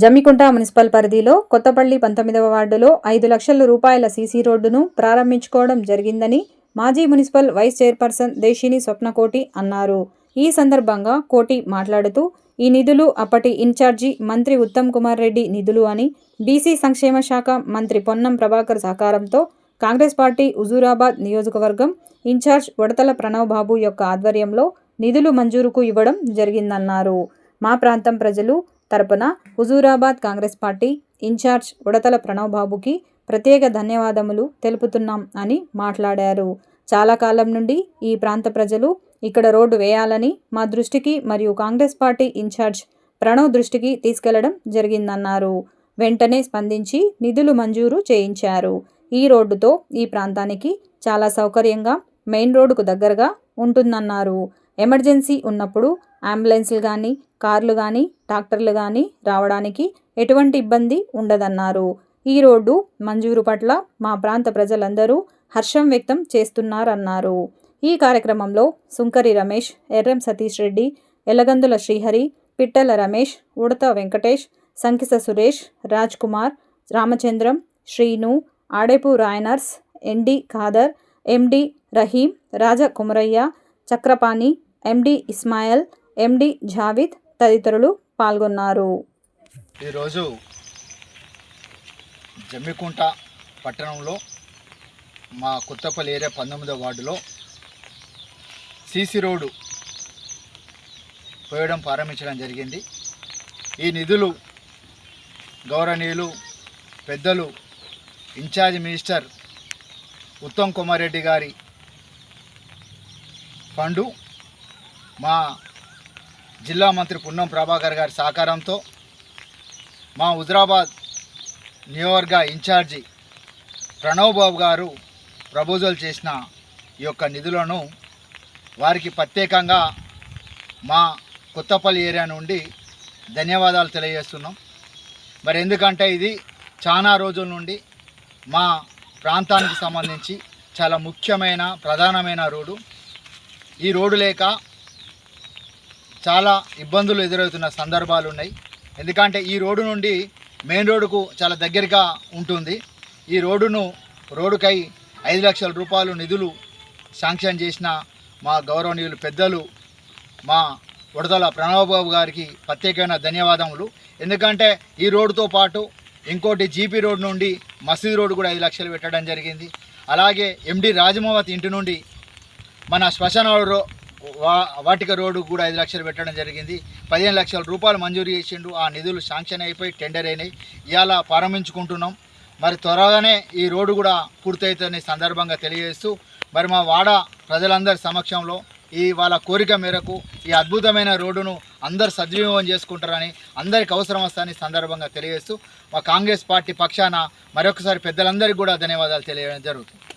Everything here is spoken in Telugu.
జమ్మికుంట మున్సిపల్ పరిధిలో కొత్తపల్లి పంతొమ్మిదవ వార్డులో ఐదు లక్షల రూపాయల సీసీ రోడ్డును ప్రారంభించుకోవడం జరిగిందని మాజీ municipal vice chairperson Desini Swapnakoti అన్నారు. ఈ సందర్భంగా కోటి మాట్లాడుతూ ఈ నిధులు అప్పటి ఇన్ఛార్జి మంత్రి ఉత్తమ్ కుమార్ రెడ్డి నిధులు అని బీసీ సంక్షేమ శాఖ మంత్రి పొన్నం ప్రభాకర్ సహకారంతో కాంగ్రెస్ పార్టీ హుజూరాబాద్ నియోజకవర్గం ఇన్ఛార్జ్ ఉడతల ప్రణవ్ బాబు యొక్క ఆధ్వర్యంలో నిధులు మంజూరుకు ఇవ్వడం జరిగిందన్నారు. మా ప్రాంతం ప్రజలు తరపున Huzurabad Congress party incharge Udathala Pranav బాబుకి ప్రత్యేక ధన్యవాదములు తెలుపుతున్నాం అని మాట్లాడారు. చాలా కాలం నుండి ఈ ప్రాంత ప్రజలు ఇక్కడ రోడ్డు వేయాలని మా దృష్టికి మరియు కాంగ్రెస్ పార్టీ ఇన్ఛార్జ్ ప్రణవ్ దృష్టికి తీసుకెళ్ళడం జరిగిందన్నారు. వెంటనే స్పందించి నిధులు మంజూరు చేయించారు. ఈ రోడ్డుతో ఈ ప్రాంతానికి చాలా సౌకర్యంగా మెయిన్ రోడ్డుకు దగ్గరగా ఉంటుందన్నారు. ఎమర్జెన్సీ ఉన్నప్పుడు అంబులెన్స్లు కానీ కార్లు కానీ ట్రాక్టర్లు కానీ రావడానికి ఎటువంటి ఇబ్బంది ఉండదన్నారు. ఈ రోడ్డు మంజూరు పట్ల మా ప్రాంత ప్రజలందరూ హర్షం వ్యక్తం చేస్తున్నారన్నారు. ఈ కార్యక్రమంలో సుంకరి రమేష్ ఎర్రం సతీష్ రెడ్డి ఎలగందుల శ్రీహరి పిట్టల రమేష్ ఉడత వెంకటేష్ సంకిస సురేష్ రాజ్ కుమార్ రామచంద్రం శ్రీను ఆడేపు రాయనర్స్ ఎండి ఖాదర్ ఎండి రహీం రాజ కుమరయ్య చక్రపాణి ఎండి ఇస్మాయిల్ ఎండి జావిద్ తదితరులు పాల్గొన్నారు. ఈరోజు జమ్మికుంట పట్టణంలో మా కొత్తపల్లి ఏరియా పంతొమ్మిదో వార్డులో సీసీ రోడ్డు పోయడం ప్రారంభించడం జరిగింది. ఈ నిధులు గౌరవనీయులు పెద్దలు in charge minister Uttam Kumar Reddy గారి ఫండు మా జిల్లా మంత్రి పున్నం ప్రభాకర్ గారి సహకారంతో మా హుజరాబాద్ నియోజకవర్గ ఇన్ఛార్జి ప్రణవ్ బాబు గారు ప్రపోజల్ చేసిన ఈ యొక్క నిధులను వారికి ప్రత్యేకంగా మా కొత్తపల్లి ఏరియా నుండి ధన్యవాదాలు తెలియజేస్తున్నాం. మరి ఎందుకంటే ఇది చాలా రోజుల నుండి మా ప్రాంతానికి సంబంధించి చాలా ముఖ్యమైన ప్రధానమైన రోడ్డు. ఈ రోడ్డు లేక చాలా ఇబ్బందులు ఎదురవుతున్న సందర్భాలు ఉన్నాయి ఎందుకంటే ఈ రోడ్డు నుండి మెయిన్ రోడ్డుకు చాలా దగ్గరగా ఉంటుంది. ఈ రోడ్డును రోడ్డుకై ఐదు లక్షల రూపాయలు నిధులు శాంక్షన్ చేసిన మా గౌరవనీయులు పెద్దలు మా ఉడతల ప్రణవబాబు గారికి ప్రత్యేకమైన ధన్యవాదములు. ఎందుకంటే ఈ రోడ్డుతో పాటు ఇంకోటి జీపీ రోడ్ నుండి మసీద్ రోడ్ కూడా ఐదు లక్షలు పెట్టడం జరిగింది. అలాగే ఎండి రాజమోవతి ఇంటి నుండి మన శ్మశాన రో వాటిక రోడ్డు కూడా ఐదు లక్షలు పెట్టడం జరిగింది. పదిహేను లక్షల రూపాయలు మంజూరు చేసిండు. ఆ నిధులు శాంక్షన్ అయిపోయి టెండర్ అయినాయి. ఇవాళ ప్రారంభించుకుంటున్నాం. మరి త్వరగానే ఈ రోడ్డు కూడా పూర్తవుతుందని సందర్భంగా తెలియజేస్తూ మరి మా వాడ ప్రజలందరి సమక్షంలో ఈ వాళ్ళ కోరిక మేరకు ఈ అద్భుతమైన రోడ్డును అందరు సద్వినియోగం చేసుకుంటారని అందరికి అవసరం వస్తాయని సందర్భంగా తెలియజేస్తూ మా కాంగ్రెస్ పార్టీ పక్షాన మరొకసారి పెద్దలందరికీ కూడా ధన్యవాదాలు తెలియడం జరుగుతుంది.